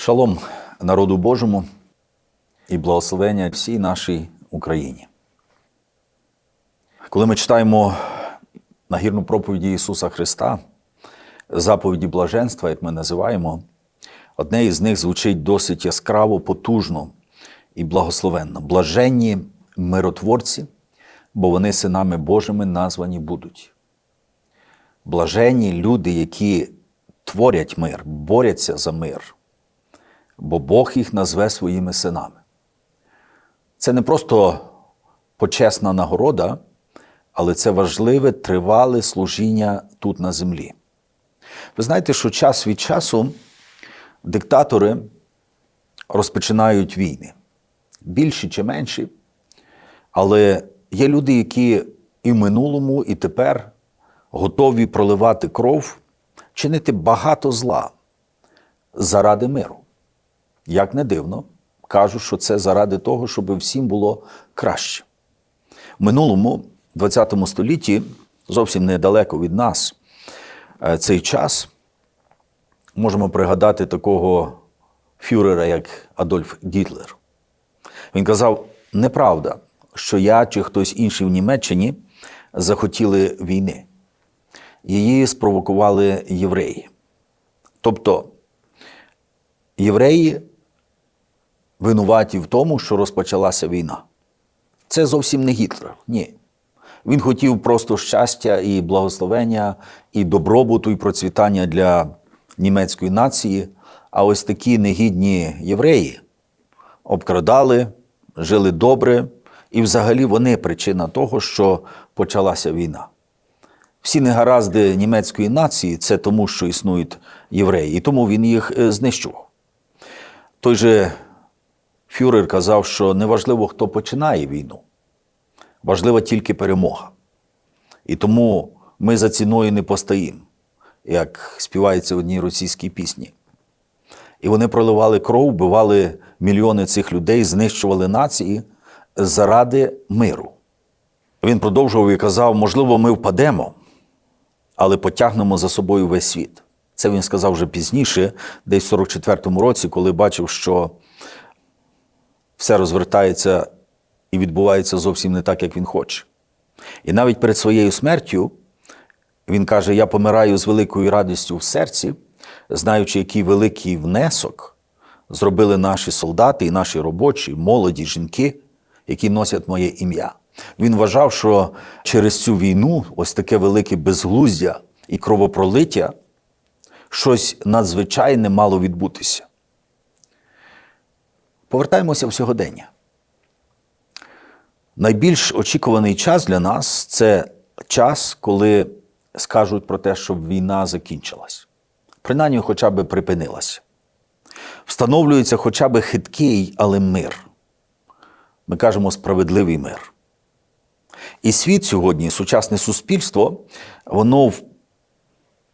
Шалом народу Божому і благословення всій нашій Україні. Коли ми читаємо нагірну проповіді Ісуса Христа, заповіді блаженства, як ми називаємо, одне із них звучить досить яскраво, потужно і благословенно. Блаженні миротворці, бо вони синами Божими названі будуть. Блаженні люди, які творять мир, борються за мир, бо Бог їх назве своїми синами. Це не просто почесна нагорода, але це важливе тривале служіння тут на землі. Ви знаєте, що час від часу диктатори розпочинають війни, більші чи менші, але є люди, які і в минулому, і тепер готові проливати кров, чинити багато зла заради миру. Як не дивно, кажуть, що це заради того, щоб всім було краще. В минулому, 20 столітті, зовсім недалеко від нас, е, цей час можемо пригадати такого фюрера, як Адольф Гітлер. Він казав: неправда, що я чи хтось інший в Німеччині захотіли війни. Її спровокували євреї. Тобто євреї винуваті в тому, що розпочалася війна. Це зовсім не Гітлер. Ні. Він хотів просто щастя і благословення, і добробуту, і процвітання для німецької нації. А ось такі негідні євреї обкрадали, жили добре, і взагалі вони причина того, що почалася війна. Всі негаразди німецької нації це тому, що існують євреї, і тому він їх е, знищував. Той же Фюрер казав, що неважливо, хто починає війну, важлива тільки перемога. І тому ми за ціною не постоїмо, як співається в одній російській пісні. І вони проливали кров, вбивали мільйони цих людей, знищували нації заради миру. Він продовжував і казав: можливо, ми впадемо, але потягнемо за собою весь світ. Це він сказав вже пізніше, десь в 44-му році, коли бачив, що все розвертається і відбувається зовсім не так, як він хоче. І навіть перед своєю смертю він каже: Я помираю з великою радістю в серці, знаючи, який великий внесок зробили наші солдати і наші робочі, молоді жінки, які носять моє ім'я. Він вважав, що через цю війну, ось таке велике безглуздя і кровопролиття, щось надзвичайне мало відбутися. Повертаємося в сьогодення. Найбільш очікуваний час для нас це час, коли скажуть про те, щоб війна закінчилась. Принаймні, хоча б припинилася. Встановлюється хоча б хиткий, але мир. Ми кажемо справедливий мир. І світ сьогодні, сучасне суспільство, воно в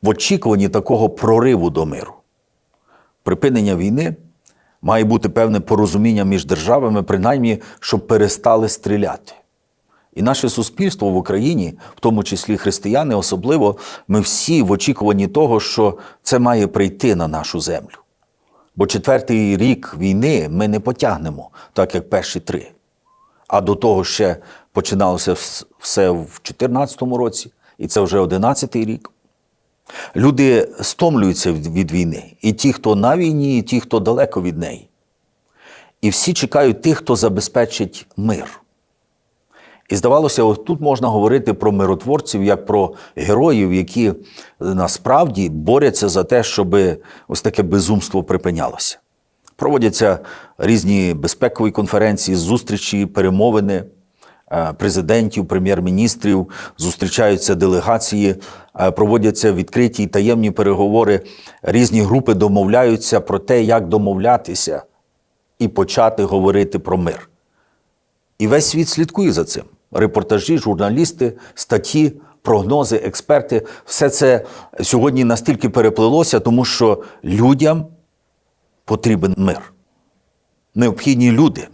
очікуванні такого прориву до миру. Припинення війни має бути певне порозуміння між державами, принаймні, щоб перестали стріляти. І наше суспільство в Україні, в тому числі християни, особливо, ми всі в очікуванні того, що це має прийти на нашу землю. Бо четвертий рік війни ми не потягнемо, так як перші три. А до того ще починалося все в 2014 році, і це вже 11-й рік. Люди стомлюються від війни. І ті, хто на війні, і ті, хто далеко від неї. І всі чекають тих, хто забезпечить мир. І здавалося, от тут можна говорити про миротворців як про героїв, які насправді борються за те, щоб ось таке безумство припинялося. Проводяться різні безпекові конференції, зустрічі, перемовини президентів, прем'єр-міністрів, зустрічаються делегації, проводяться відкриті і таємні переговори. Різні групи домовляються про те, як домовлятися і почати говорити про мир. І весь світ слідкує за цим. Репортажі, журналісти, статті, прогнози, експерти все це сьогодні настільки переплилося, тому що людям потрібен мир. Необхідні люди.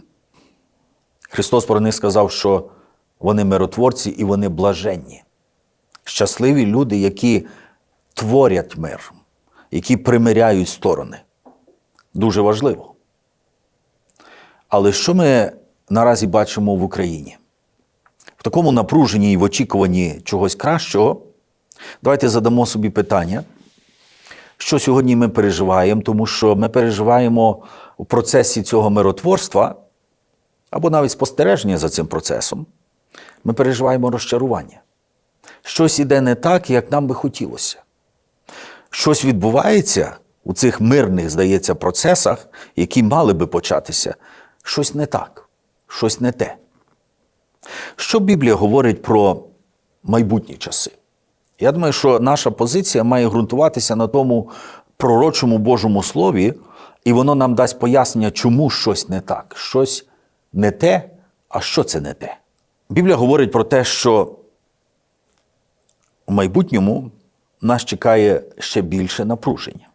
Христос про них сказав, що вони миротворці і вони блаженні. Щасливі люди, які творять мир, які примиряють сторони. дуже важливо. Але що ми наразі бачимо в Україні? В такому напруженні і в очікуванні чогось кращого, давайте задамо собі питання, що сьогодні ми переживаємо, тому що ми переживаємо у процесі цього миротворства або навіть спостереження за цим процесом, ми переживаємо розчарування. Щось іде не так, як нам би хотілося. Щось відбувається у цих мирних, здається, процесах, які мали би початися. Щось не так, щось не те. Що Біблія говорить про майбутні часи? Я думаю, що наша позиція має ґрунтуватися на тому пророчому Божому Слові, і воно нам дасть пояснення, чому щось не так, щось не те, а що це не те. Біблія говорить про те, що у майбутньому нас чекає ще більше напруження.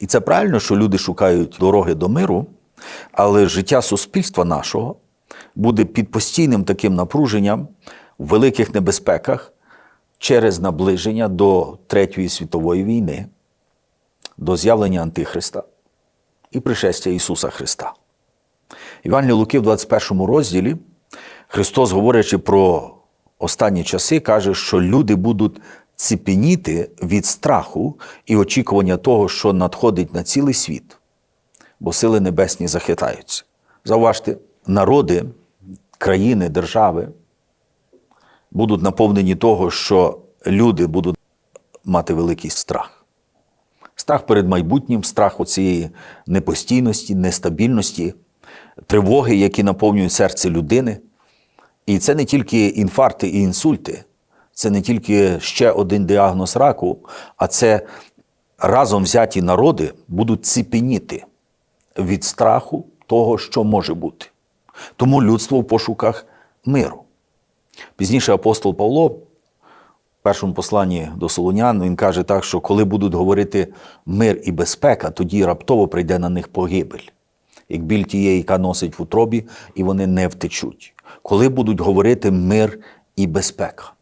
І це правильно, що люди шукають дороги до миру, але життя суспільства нашого буде під постійним таким напруженням в великих небезпеках через наближення до Третьої світової війни, до з'явлення Антихриста і пришестя Ісуса Христа. Івангелія Луки в 21 розділі Христос, говорячи про останні часи, каже, що люди будуть ціпеніти від страху і очікування того, що надходить на цілий світ, бо сили небесні захитаються. Зауважте, народи, країни, держави будуть наповнені того, що люди будуть мати великий страх. Страх перед майбутнім, страх оцієї непостійності, нестабільності, тривоги, які наповнюють серце людини. І це не тільки інфаркти і інсульти, це не тільки ще один діагноз раку, а це разом взяті народи будуть ціпеніти від страху того, що може бути. Тому людство в пошуках миру. Пізніше апостол Павло в першому посланні до Солонян він каже так, що коли будуть говорити мир і безпека, тоді раптово прийде на них погибель, як біль тієї, яка носить в утробі, і вони не втечуть. Коли будуть говорити мир і безпека.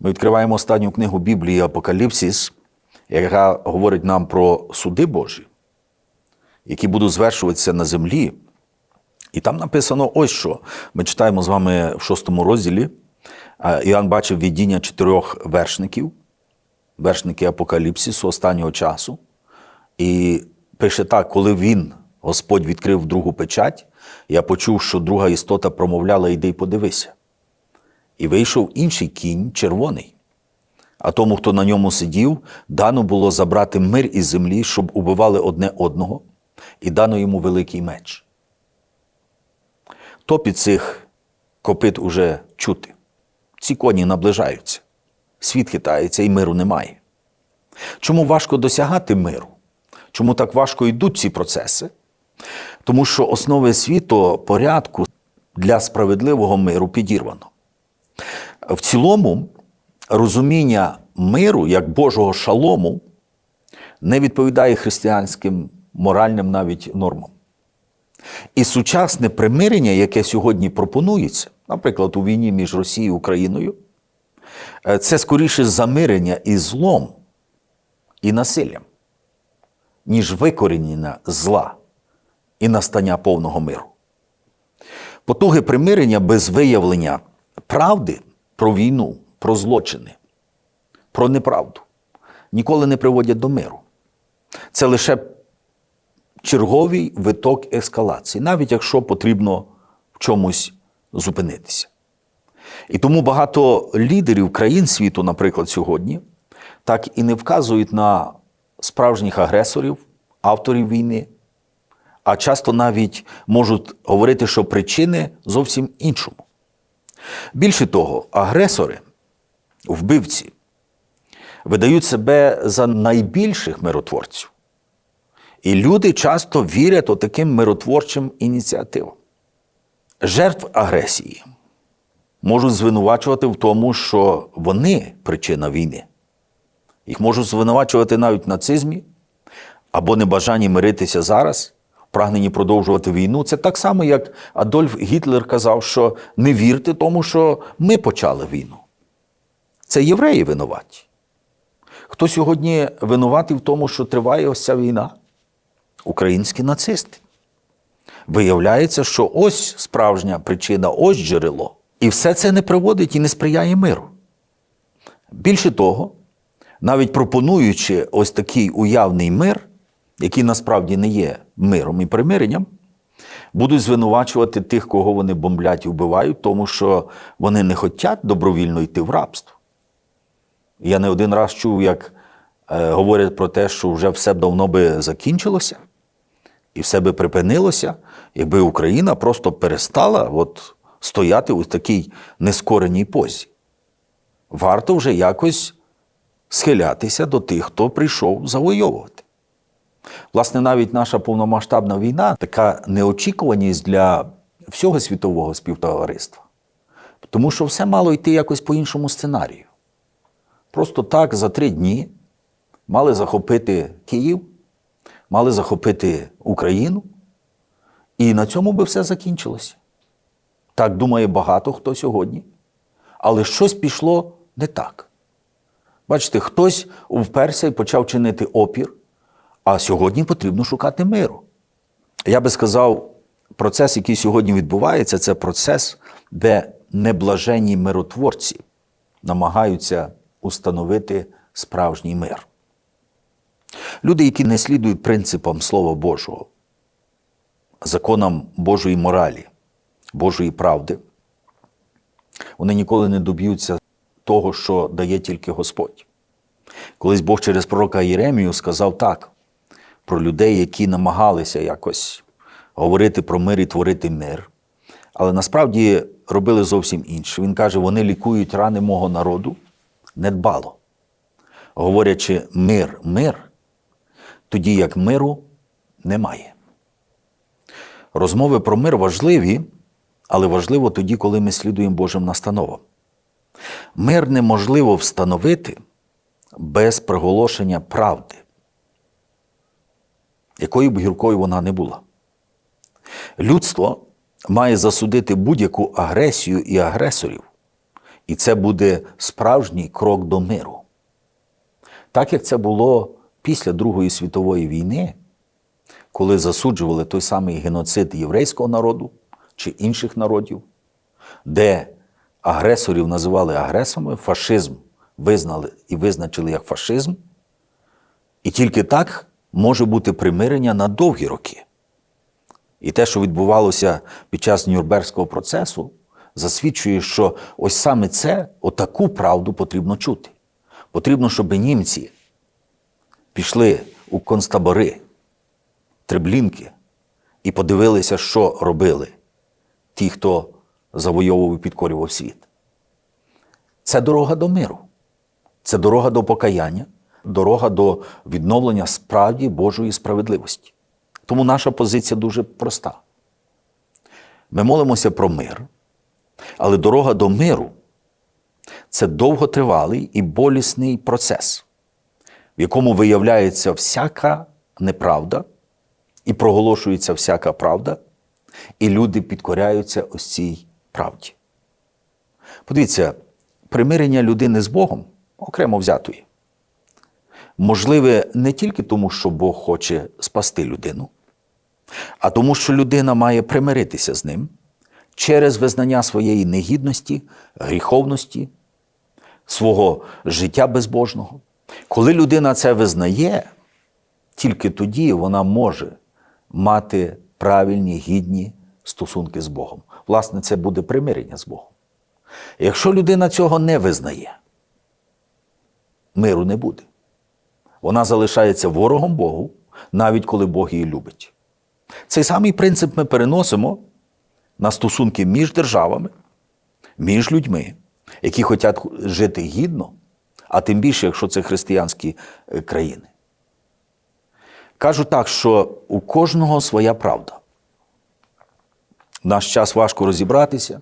Ми відкриваємо останню книгу Біблії Апокаліпсис, яка говорить нам про суди Божі, які будуть звершуватися на землі. І там написано ось що. Ми читаємо з вами в шостому розділі. Іоанн бачив віддіння чотирьох вершників, вершники Апокаліпсису останнього часу. І пише так: коли він, Господь, відкрив другу печать, я почув, що друга істота промовляла Іди й подивися. І вийшов інший кінь червоний. А тому, хто на ньому сидів, дано було забрати мир із землі, щоб убивали одне одного, і дано йому великий меч. Топі цих копит уже чути. Ці коні наближаються. Світ хитається і миру немає. Чому важко досягати миру? Чому так важко йдуть ці процеси? Тому що основи світу порядку для справедливого миру підірвано. В цілому, розуміння миру як Божого шалому не відповідає християнським моральним навіть нормам. І сучасне примирення, яке сьогодні пропонується, наприклад, у війні між Росією і Україною, е, це скоріше замирення із злом і насиллям, ніж викорінення зла і настання повного миру. Потуги примирення без виявлення правди про війну, про злочини, про неправду ніколи не приводять до миру. Це лише черговий виток ескалації, навіть якщо потрібно в чомусь зупинитися. І тому багато лідерів країн світу, наприклад, сьогодні, так і не вказують на справжніх агресорів, авторів війни, а часто навіть можуть говорити, що причини зовсім іншому. Більше того, агресори, вбивці, видають себе за найбільших миротворців. І люди часто вірять таким миротворчим ініціативам. Жертв агресії можуть звинувачувати в тому, що вони причина війни. Їх можуть звинувачувати навіть в нацизмі або небажанні миритися зараз, прагненні продовжувати війну. Це так само, як Адольф Гітлер казав, що не вірте тому, що ми почали війну. Це євреї винуваті. Хто сьогодні винуватий в тому, що триває ось ця війна? українські нацисти. Виявляється, що ось справжня причина, ось джерело. І все це не приводить і не сприяє миру. Більше того, навіть пропонуючи ось такий уявний мир, який насправді не є миром і примиренням, будуть звинувачувати тих, кого вони бомблять і вбивають, тому що вони не хочуть добровільно йти в рабство. Я не один раз чув, як е, говорять про те, що вже все давно би закінчилося і все би припинилося, якби Україна просто перестала от, стояти у такій нескореній позі. Варто вже якось схилятися до тих, хто прийшов завойовувати. Власне, навіть наша повномасштабна війна така неочікуваність для всього світового співтовариства. Тому що все мало йти якось по іншому сценарію. Просто так за три дні мали захопити Київ, мали захопити Україну, і на цьому би все закінчилося. Так думає багато хто сьогодні. Але щось пішло не так. Бачите, хтось вперся і почав чинити опір, а сьогодні потрібно шукати миру. Я би сказав, процес, який сьогодні відбувається, це процес, де неблаженні миротворці намагаються установити справжній мир. Люди, які не слідують принципам Слова Божого, законам Божої моралі, Божої правди, вони ніколи не доб'ються того, що дає тільки Господь. Колись Бог через пророка Єремію сказав так про людей, які намагалися якось говорити про мир і творити мир, але насправді робили зовсім інше. Він каже: вони лікують рани мого народу недбало, говорячи мир, мир, тоді як миру немає. Розмови про мир важливі, але важливо тоді, коли ми слідуємо Божим настановам. Мир неможливо встановити без приголошення правди, якою б гіркою вона не була. Людство має засудити будь-яку агресію і агресорів, і це буде справжній крок до миру. Так як це було після Другої світової війни, коли засуджували той самий геноцид єврейського народу чи інших народів, де агресорів називали агресорами, фашизм визнали і визначили як фашизм, і тільки так може бути примирення на довгі роки. І те, що відбувалося під час Нюрнберзького процесу, засвідчує, що ось саме це, отаку правду потрібно чути. Потрібно, щоб німці пішли у концтабори, Треблінки і подивилися, що робили ті, хто завойовував і підкорював світ. Це дорога до миру, це дорога до покаяння, дорога до відновлення справді Божої справедливості. Тому наша позиція дуже проста. Ми молимося про мир, але дорога до миру це довготривалий і болісний процес, в якому виявляється всяка неправда і проголошується всяка правда, і люди підкоряються ось цій правді. Подивіться, примирення людини з Богом окремо взятої. Можливе не тільки тому, що Бог хоче спасти людину, а тому, що людина має примиритися з ним через визнання своєї негідності, гріховності, свого життя безбожного. Коли людина це визнає, тільки тоді вона може мати правильні, гідні стосунки з Богом. Власне, це буде примирення з Богом. Якщо людина цього не визнає, миру не буде. Вона залишається ворогом Богу, навіть коли Бог її любить. Цей самий принцип ми переносимо на стосунки між державами, між людьми, які хочуть жити гідно, а тим більше, якщо це християнські е, країни. Кажу так, що у кожного своя правда. В наш час важко розібратися.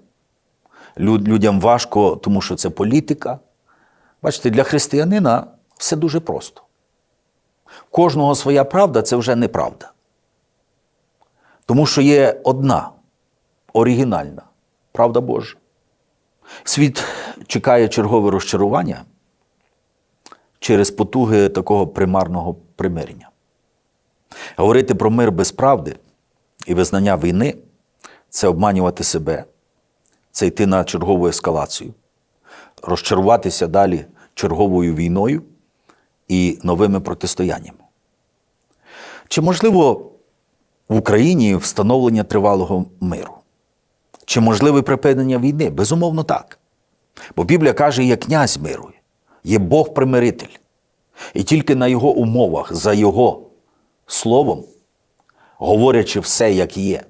Людям важко, тому що це політика. Бачите, для християнина все дуже просто. Кожного своя правда це вже неправда. Тому що є одна оригінальна правда Божа. Світ чекає чергове розчарування через потуги такого примарного примирення. Говорити про мир без правди і визнання війни це обманювати себе, це йти на чергову ескалацію, розчаруватися далі черговою війною і новими протистояннями. Чи можливо в Україні встановлення тривалого миру? Чи можливе припинення війни? Безумовно, так. Бо Біблія каже, є князь миру, є Бог примиритель. І тільки на його умовах, за його словом, говорячи все, як є,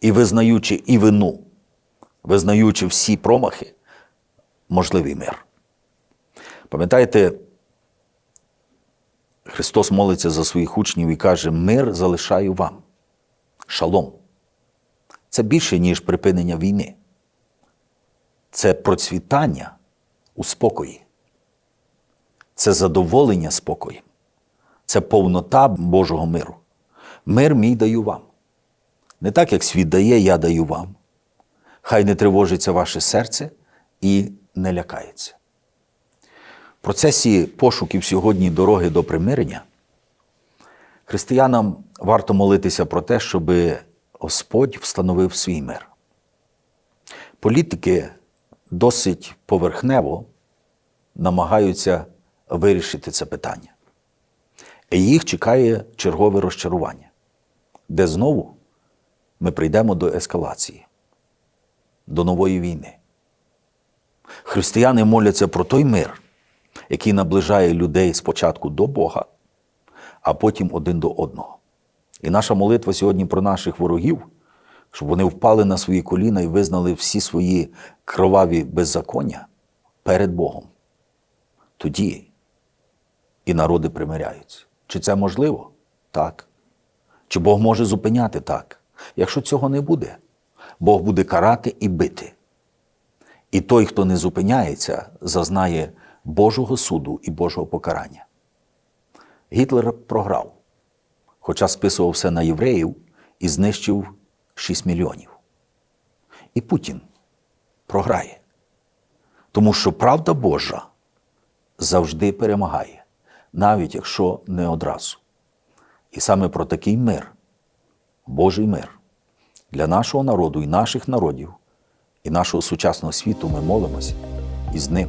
і визнаючи і вину, визнаючи всі промахи, можливий мир. Пам'ятаєте, Христос молиться за своїх учнів і каже: Мир залишаю вам. Шалом. Це більше, ніж припинення війни. Це процвітання у спокої. Це задоволення спокоєм. Це повнота Божого миру. Мир мій даю вам. Не так, як світ дає, я даю вам. Хай не тривожиться ваше серце і не лякається. В процесі пошуків сьогодні дороги до примирення християнам варто молитися про те, щоб Господь встановив свій мир. Політики досить поверхнево намагаються вирішити це питання. І їх чекає чергове розчарування, де знову ми прийдемо до ескалації, до нової війни. Християни моляться про той мир, який наближає людей спочатку до Бога, а потім один до одного. І наша молитва сьогодні про наших ворогів, щоб вони впали на свої коліна і визнали всі свої кроваві беззаконня перед Богом. Тоді і народи примиряються. Чи це можливо? Так. Чи Бог може зупиняти так? Якщо цього не буде, Бог буде карати і бити. І той, хто не зупиняється, зазнає Божого суду і Божого покарання. Гітлер програв, хоча списував все на євреїв і знищив 6 мільйонів. І Путін програє, тому що правда Божа завжди перемагає, навіть якщо не одразу. І саме про такий мир, Божий мир для нашого народу і наших народів, і нашого сучасного світу ми молимося, і з ним